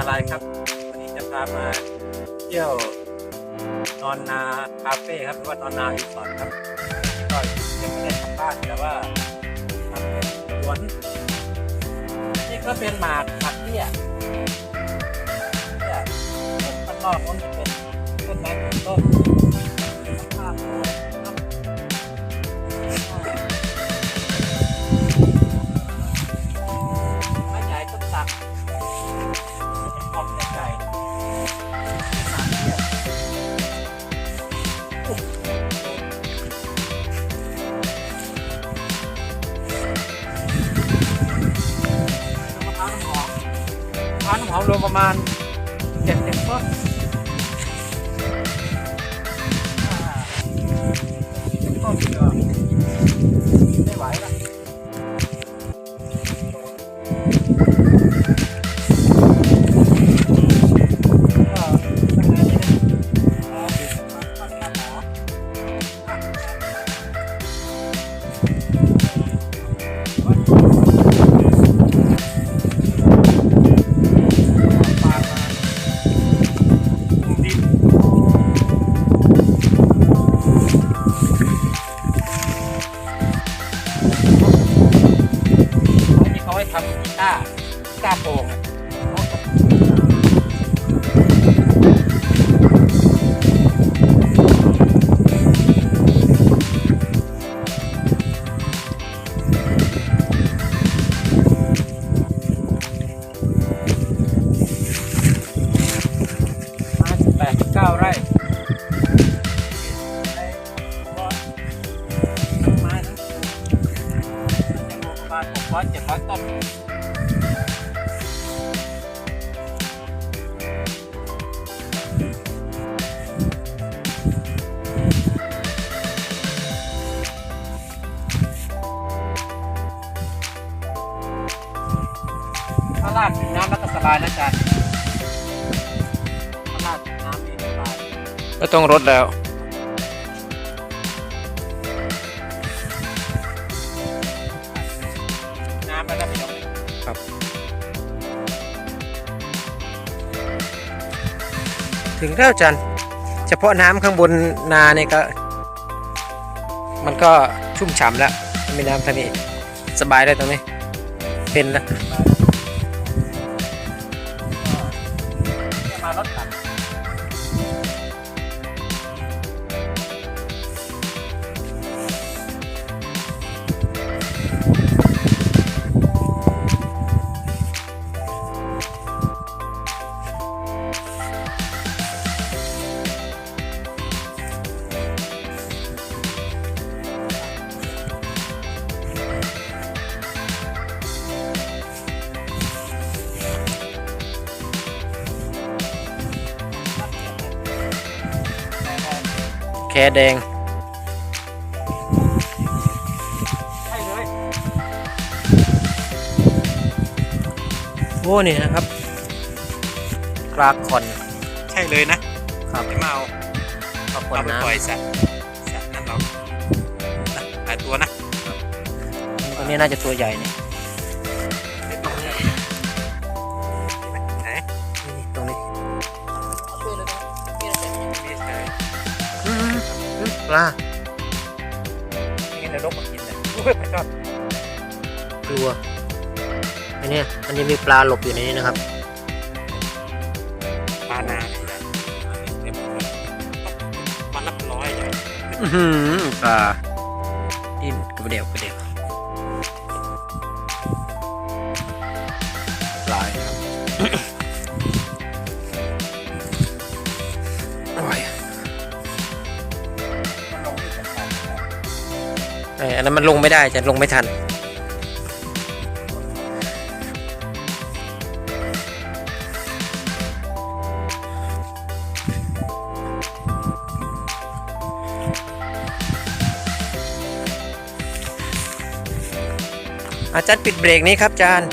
นาลายครับ วันนี้จะพามาเที่ยวนอนนาคาเฟ่ครับหรือว่านอนนารีสอร์ทครับก็ยังไม่ได้ทำบ้านแต่ว่าทำเป็นสวนนี่ก็เป็นหมากหมากเตี้ยเนี่ยข้างนอกมันจะเป็นต้นไม้ต้นต้นภาพ ประมาณเจ็ดสิบต้นสิบต้นก็ไม่ไหวละ ที่เขาให้ทำกีตาร์กีตาร์โปร่ง ร้อยเจ็ดร้อยต้นถ้าลาดถึงน้ำแล้วก็สบายนะจารย์ถ้าลาดถึงน้ำนี่สบายไม่ต้องรดแล้ว ถึงแล้วจันเฉพาะน้ำข้างบนนาเนี่ยก็ มันก็ชุ่มฉ่ำแล้วมีน้ำทางนี้สบายเลยตรงนี้ เป็นแล้ว แต่แคแดง ใช่เลยโอ้นี่นะครับกราคอนใช่เลยนะครับไม่มาเอากราคอนเอาไปน้ปล่อยสัตว์สัตว์นั่นเราหลายตัวนะำตัวนี้น่าจะตัวใหญ่เนี่ย ปลาไม่งั้นเดี๋ยวนกมากินนะอุ้ยไม่ชอบกลัวอันเนี้ยมันจะมีปลาหลบอยู่ในนี้นะครับ ปลานาเนี่ยนะเต็มเลยมันนับร้อยเลยอื้อหือปลาดินกระเดียวกระเดียวปลาครับ อันนั้นมันลงไม่ได้จะลงไม่ทัน อาจารย์ปิดเบรกนี้ครับอาจารย์